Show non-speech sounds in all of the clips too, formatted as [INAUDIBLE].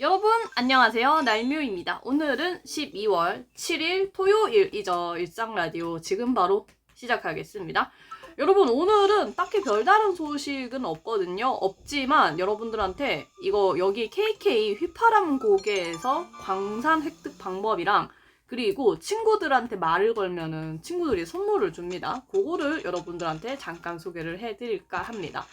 여러분 안녕하세요 날뮤입니다. 오늘은 12월 7일 토요일이죠 일상 라디오 지금 바로 시작하겠습니다. 여러분 오늘은 딱히 별다른 소식은 없거든요. 없지만 여러분들한테 이거 여기 KK 휘파람 고개에서 광산 획득 방법이랑 그리고 친구들한테 말을 걸면은 친구들이 선물을 줍니다. 그거를 여러분들한테 잠깐 소개를 해드릴까 합니다.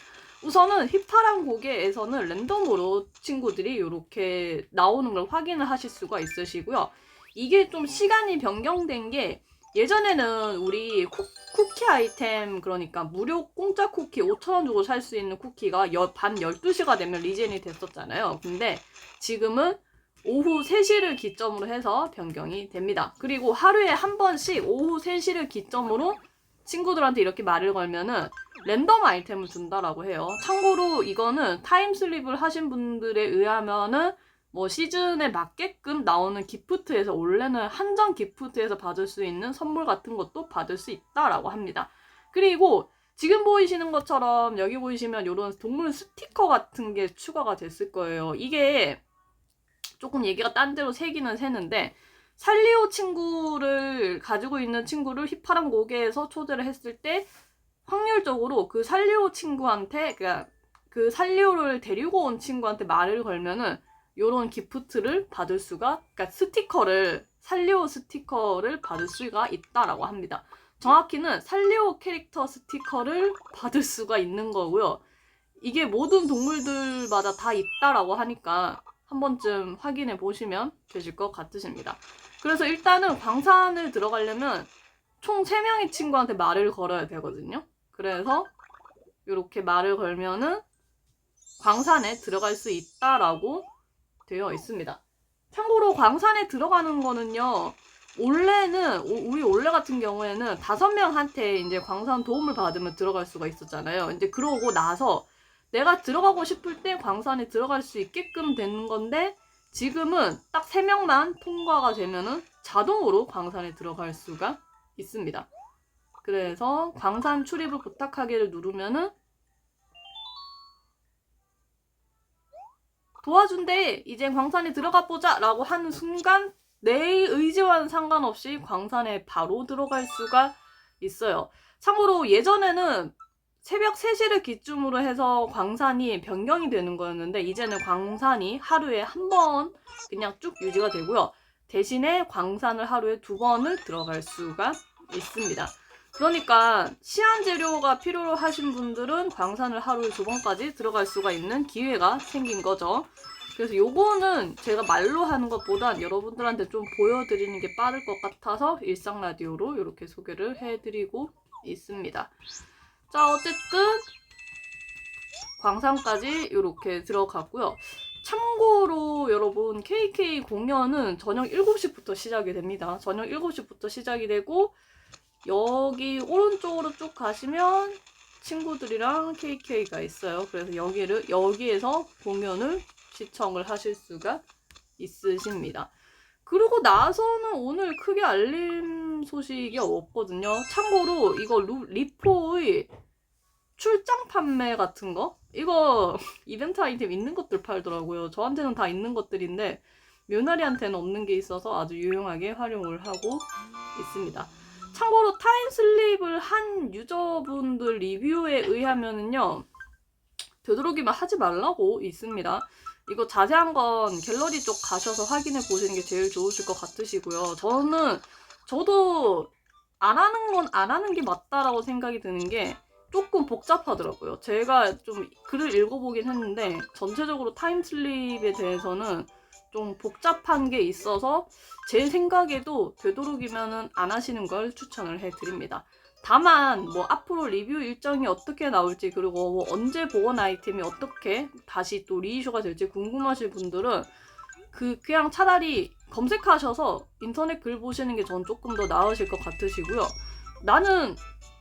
우선은 휘파람 고개에서는 랜덤으로 친구들이 이렇게 나오는 걸 확인을 하실 수가 있으시고요. 이게 좀 시간이 변경된 게 예전에는 우리 쿠, 쿠키 아이템 그러니까 무료 공짜 쿠키 5,000원 주고 살 수 있는 쿠키가 여, 밤 12시가 되면 리젠이 됐었잖아요. 근데 지금은 오후 3시를 기점으로 해서 변경이 됩니다. 그리고 하루에 한 번씩 오후 3시를 기점으로 친구들한테 이렇게 말을 걸면은 랜덤 아이템을 준다라고 해요. 참고로 이거는 타임슬립을 하신 분들에 의하면은 뭐 시즌에 맞게끔 나오는 기프트에서 원래는 한정 기프트에서 받을 수 있는 선물 같은 것도 받을 수 있다라고 합니다. 그리고 지금 보이시는 것처럼 여기 보이시면 이런 동물 스티커 같은 게 추가가 됐을 거예요. 이게 조금 얘기가 딴 데로 새기는 새는데 살리오 친구를 가지고 있는 친구를 휘파람 고개에서 초대를 했을 때 확률적으로 그 살리오 친구한테 그러니까 그 살리오를 데리고 온 친구한테 말을 걸면은 요런 기프트를 받을 수가 그러니까 스티커를 살리오 스티커를 받을 수가 있다라고 합니다. 정확히는 살리오 캐릭터 스티커를 받을 수가 있는 거고요. 이게 모든 동물들마다 다 있다라고 하니까 한 번쯤 확인해 보시면 되실 것 같으십니다. 그래서 일단은 광산을 들어가려면 총 3명의 친구한테 말을 걸어야 되거든요. 그래서 이렇게 말을 걸면은 광산에 들어갈 수 있다라고 되어 있습니다. 참고로 광산에 들어가는 거는요. 원래는 오- 우리 원래 같은 경우에는 다섯 명한테 이제 광산 도움을 받으면 들어갈 수가 있었잖아요. 이제 그러고 나서 내가 들어가고 싶을 때 광산에 들어갈 수 있게끔 된 건데 지금은 딱 세 명만 통과가 되면은 자동으로 광산에 들어갈 수가 있습니다. 그래서 광산 출입을 부탁하기를 누르면은 도와준대 이제 광산에 들어가 보자 라고 하는 순간 내 의지와는 상관없이 광산에 바로 들어갈 수가 있어요. 참고로 예전에는 새벽 3시를 기준으로 해서 광산이 변경이 되는 거였는데 이제는 광산이 하루에 한 번 그냥 쭉 유지가 되고요. 대신에 광산을 하루에 두 번을 들어갈 수가 있습니다. 그러니까 시한 재료가 필요로 하신 분들은 광산을 하루에 두 번까지 들어갈 수가 있는 기회가 생긴 거죠. 그래서 요거는 제가 말로 하는 것보단 여러분들한테 좀 보여드리는 게 빠를 것 같아서 일상 라디오로 이렇게 소개를 해드리고 있습니다. 자, 어쨌든 광산까지 이렇게 들어갔고요. 참고로 여러분 KK 공연은 저녁 7시부터 시작이 됩니다. 저녁 7시부터 시작이 되고 여기 오른쪽으로 쭉 가시면 친구들이랑 KK가 있어요. 그래서 여기를 여기에서 공연을 시청을 하실 수가 있으십니다. 그러고 나서는 오늘 크게 알림 소식이 없거든요. 참고로 이거 루, 리포의 출장 판매 같은 거 이거 [LAUGHS] 이벤트 아이템 있는 것들 팔더라고요. 저한테는 다 있는 것들인데 묘나리한테는 없는 게 있어서 아주 유용하게 활용을 하고 있습니다. 참고로 타임슬립을 한 유저분들 리뷰에 의하면은요 되도록이면 하지 말라고 있습니다. 이거 자세한 건 갤러리 쪽 가셔서 확인해 보시는 게 제일 좋으실 것 같으시고요. 저는 저도 안 하는 건 안 하는 게 맞다라고 생각이 드는 게 조금 복잡하더라고요. 제가 좀 글을 읽어보긴 했는데 전체적으로 타임슬립에 대해서는 좀 복잡한 게 있어서 제 생각에도 되도록이면 안 하시는 걸 추천을 해드립니다. 다만 뭐 앞으로 리뷰 일정이 어떻게 나올지 그리고 뭐 언제 보건 아이템이 어떻게 다시 또 리이슈가 될지 궁금하실 분들은 그 그냥 차라리 검색하셔서 인터넷 글 보시는 게 전 조금 더 나으실 것 같으시고요. 나는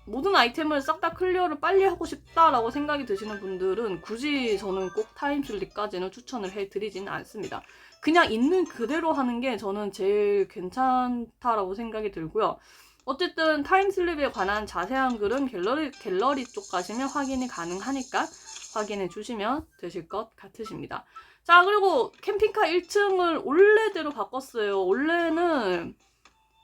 모든 아이템을 싹 다 클리어를 빨리 하고 싶다라고 생각이 드시는 분들은 굳이 저는 꼭 타임슬립까지는 추천을 해드리지는 않습니다. 그냥 있는 그대로 하는 게 저는 제일 괜찮다라고 생각이 들고요. 어쨌든 타임슬립에 관한 자세한 글은 갤러리, 갤러리 쪽 가시면 확인이 가능하니까 확인해 주시면 되실 것 같으십니다. 자, 그리고 캠핑카 1층을 원래대로 바꿨어요. 원래는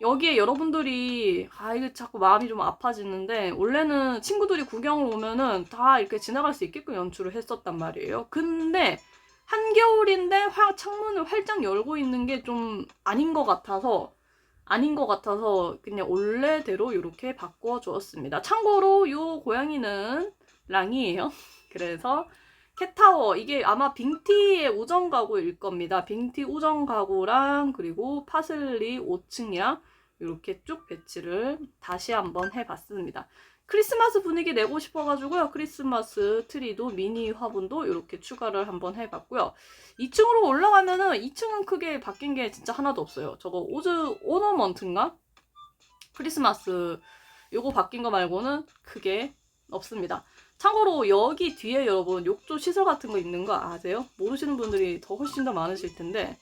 여기에 여러분들이 아 이게 자꾸 마음이 좀 아파지는데 원래는 친구들이 구경을 오면은 다 이렇게 지나갈 수 있게끔 연출을 했었단 말이에요. 근데 한겨울인데 화, 창문을 활짝 열고 있는 게 좀 아닌 것 같아서 아닌 것 같아서 그냥 원래대로 이렇게 바꿔 주었습니다. 참고로 요 고양이는 랑이에요. [LAUGHS] 그래서 캣타워 이게 아마 빙티의 우정 가구일 겁니다. 빙티 우정 가구랑 그리고 파슬리 5층이랑 이렇게 쭉 배치를 다시 한번 해봤습니다. 크리스마스 분위기 내고 싶어가지고요. 크리스마스 트리도 미니 화분도 이렇게 추가를 한번 해봤고요. 2층으로 올라가면은 2층은 크게 바뀐 게 진짜 하나도 없어요. 저거 오즈 오너먼트인가? 크리스마스 요거 바뀐 거 말고는 크게 없습니다. 참고로 여기 뒤에 여러분 욕조 시설 같은 거 있는 거 아세요? 모르시는 분들이 더 훨씬 더 많으실 텐데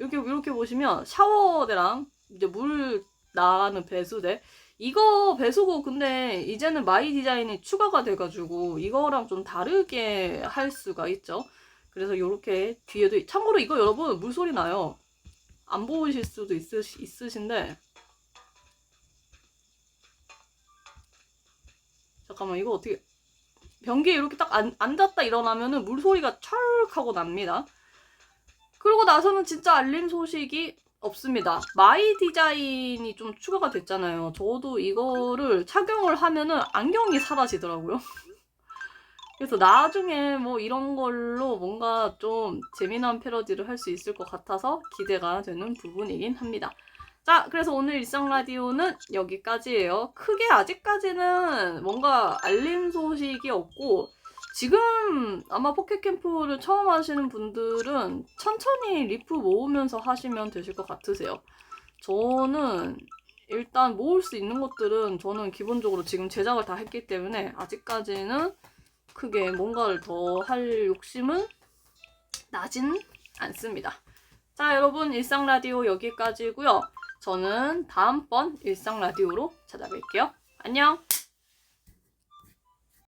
여기 이렇게 보시면 샤워대랑 이제 물 나가는 배수대 이거 배수구 근데 이제는 마이 디자인이 추가가 돼가지고 이거랑 좀 다르게 할 수가 있죠. 그래서 이렇게 뒤에도 참고로 이거 여러분 물소리 나요. 안 보이실 수도 있으시, 있으신데 잠깐만 이거 어떻게 변기에 이렇게 딱 앉, 앉았다 일어나면은 물소리가 찰 하고 납니다. 그러고 나서는 진짜 알림 소식이 없습니다. 마이 디자인이 좀 추가가 됐잖아요. 저도 이거를 착용을 하면은 안경이 사라지더라고요. [LAUGHS] 그래서 나중에 뭐 이런 걸로 뭔가 좀 재미난 패러디를 할 수 있을 것 같아서 기대가 되는 부분이긴 합니다. 자, 그래서 오늘 일상 라디오는 여기까지예요. 크게 아직까지는 뭔가 알림 소식이 없고 지금 아마 포켓 캠프를 처음 하시는 분들은 천천히 리프 모으면서 하시면 되실 것 같으세요. 저는 일단 모을 수 있는 것들은 저는 기본적으로 지금 제작을 다 했기 때문에 아직까지는 크게 뭔가를 더 할 욕심은 나진 않습니다. 자, 여러분 일상 라디오 여기까지고요. 저는 다음번 일상 라디오로 찾아뵐게요. 안녕.